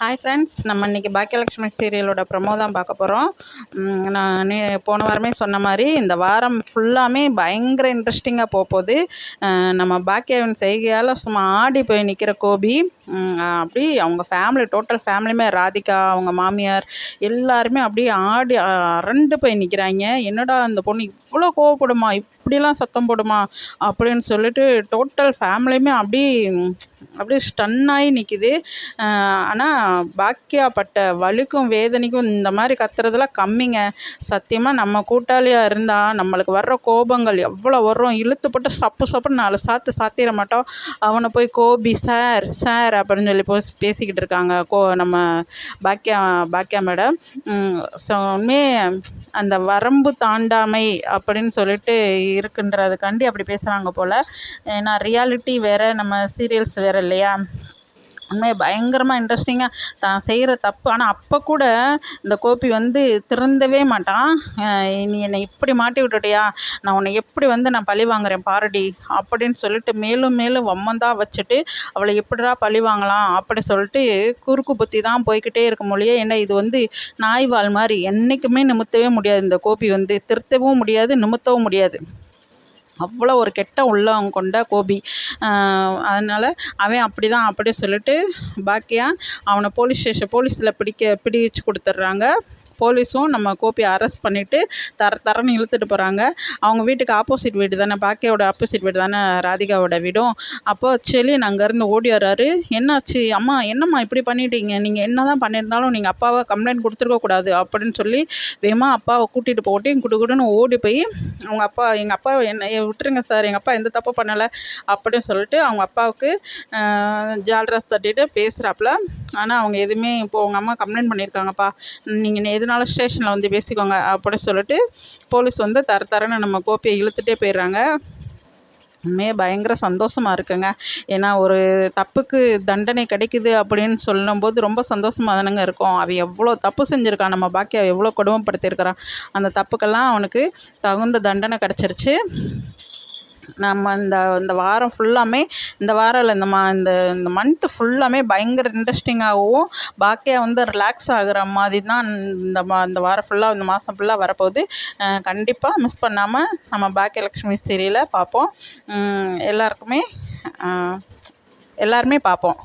Hi friends நம்ம இன்றைக்கி Bhagyalakshmi சீரியலோட promo தான் பார்க்க போகிறோம் நான் நே போன வாரமே சொன்ன மாதிரி இந்த வாரம் ஃபுல்லாமே பயங்கர இன்ட்ரெஸ்டிங்காக போக போகுது. நம்ம பாக்கியவன் செய்கையால் சும்மா ஆடி போய் நிற்கிற கோபி. அப்படி அவங்க ஃபேமிலி டோட்டல் ஃபேமிலியுமே ராதிகா அவங்க மாமியார் எல்லாருமே அப்படியே ஆடி அரண்டு போய் நிற்கிறாங்க என்னடா அந்த பொண்ணு இவ்வளோ கோவப்படுமா? இப்படிலாம் சத்தம் போடுமா? அப்படின்னு சொல்லிட்டு டோட்டல் ஃபேமிலியுமே அப்படி அப்படியே ஸ்டன் ஆகி நிற்கிது ஆனால் பாக்கியா பட்ட வலிக்கும் வேதனைக்கும் இந்த மாதிரி கத்துறதெல்லாம் கம்மிங்க. சத்தியமாக நம்ம கூட்டாளியாக இருந்தால் நம்மளுக்கு வர்ற கோபங்கள் எவ்வளோ வரும். இழுத்துப்பட்டு சப்பு சப்புன்னு நாலு சாத்து சாத்திட மாட்டோம். அவனை போய் கோபி சார் சார் அப்படின்னு சொல்லி போய் பேசிக்கிட்டு இருக்காங்க. கோ நம்ம பாக்கியா பாக்கியா மேடம். ஸோ உண்மையே அந்த வரம்பு தாண்டாமை அப்படின்னு சொல்லிட்டு இருக்குன்றதுக்காண்டி அப்படி பேசுகிறாங்க போல். ஏன்னா ரியாலிட்டி வேறு நம்ம சீரியல்ஸ் வேறு இல்லையா? உண்மையாக பயங்கரமாக இன்ட்ரெஸ்டிங்காக தான் செய்கிற தப்பு. ஆனால் அப்போ கூட இந்த கோபி வந்து திருந்தவே மாட்டான் நீ என்னை இப்படி மாட்டி விட்டுட்டியா? நான் உன்னை எப்படி வந்து நான் பழி வாங்குறேன் பாருடி அப்படின்னு சொல்லிட்டு மேலும் மேலும் வம்மந்தாக வச்சுட்டு அவளை எப்படிடா பழி வாங்கலாம் அப்படி சொல்லிட்டு குறுக்கு புத்தி தான் போய்கிட்டே இருக்க மொழியே ஏன்னா இது வந்து நாய்வால் மாதிரி என்றைக்குமே நிமித்தவே முடியாது. இந்த கோபி வந்து திருத்தவும் முடியாது நிமித்தவும் முடியாது. அவ்வளோ ஒரு கெட்ட உள்ளம் கொண்ட கோபி. அதனால் அவன் அப்படி தான் அப்படி சொல்லிட்டு பாக்கியா அவனை போலீஸ் ஸ்டேஷன் போலீஸில் பிடிக்க பிடிச்சு கொடுத்துட்றாங்க. போலீஸும் நம்ம கோபியை அரெஸ்ட் பண்ணிவிட்டு தர தரன்னு இழுத்துட்டு போகிறாங்க அவங்க வீட்டுக்கு ஆப்போசிட் வீடு தானே பாக்கியோட ஆப்போசிட் வீடு தானே ராதிகாவோட வீடும். அப்போ செலின் அங்கேருந்து ஓடி வர்றாரு. என்னாச்சு? அம்மா என்னம்மா இப்படி பண்ணிட்டீங்க? நீங்கள் என்ன தான் பண்ணியிருந்தாலும் நீங்கள் அப்பாவை கம்ப்ளைண்ட் கொடுத்துருக்கக்கூடாது அப்படின்னு சொல்லி வேகமாக அப்பாவை கூட்டிகிட்டு போட்டு குடுகுடுன்னு ஓடி போய் அவங்க அப்பா எங்கள் அப்பா என்ன விட்டுருங்க சார் எங்கள் அப்பா எந்த தப்பு பண்ணலை. அப்படின்னு சொல்லிட்டு அவங்க அப்பாவுக்கு ஜால்ராஸ் தட்டிட்டு பேசுகிறாப்புல ஆனால் அவங்க எதுவுமே இப்போ உங்கள் அம்மா கம்ப்ளைண்ட் பண்ணியிருக்காங்கப்பா. நீங்கள் எது எதுனாலும் ஸ்டேஷனில் வந்து பேசிக்கோங்க அப்படி சொல்லிட்டு போலீஸ் வந்து தர தரன்னு நம்ம கோப்பியை இழுத்துகிட்டே போயிடுறாங்க. உண்மையாக பயங்கர சந்தோஷமாக இருக்குங்க. ஏன்னா ஒரு தப்புக்கு தண்டனை கிடைக்குது அப்படின்னு சொல்லும்போது ரொம்ப சந்தோஷமாக தானேங்க இருக்கும். அவன் எவ்வளோ தப்பு செஞ்சுருக்கான் நம்ம பாக்கியா எவ்வளோ கொடுமைப்படுத்தியிருக்கிறான் அந்த தப்புக்கெல்லாம் அவனுக்கு தகுந்த தண்டனை கிடச்சிருச்சு. நம்ம இந்த இந்த வாரம் ஃபுல்லாமே இந்த வாரம் இல்லை இந்த மா இந்த இந்த மந்த்து ஃபுல்லாமே பயங்கர இன்ட்ரெஸ்டிங்காகவும் பாக்கியா வந்து ரிலாக்ஸ் ஆகிற மாதிரி தான் இந்த மா இந்த வாரம் ஃபுல்லாக இந்த மாதம் ஃபுல்லாக வரப்போகுது. கண்டிப்பாக மிஸ் பண்ணாமல் நம்ம பாக்கியலக்ஷ்மி சீரியலை பார்ப்போம். எல்லாருக்குமே எல்லாருமே பார்ப்போம்.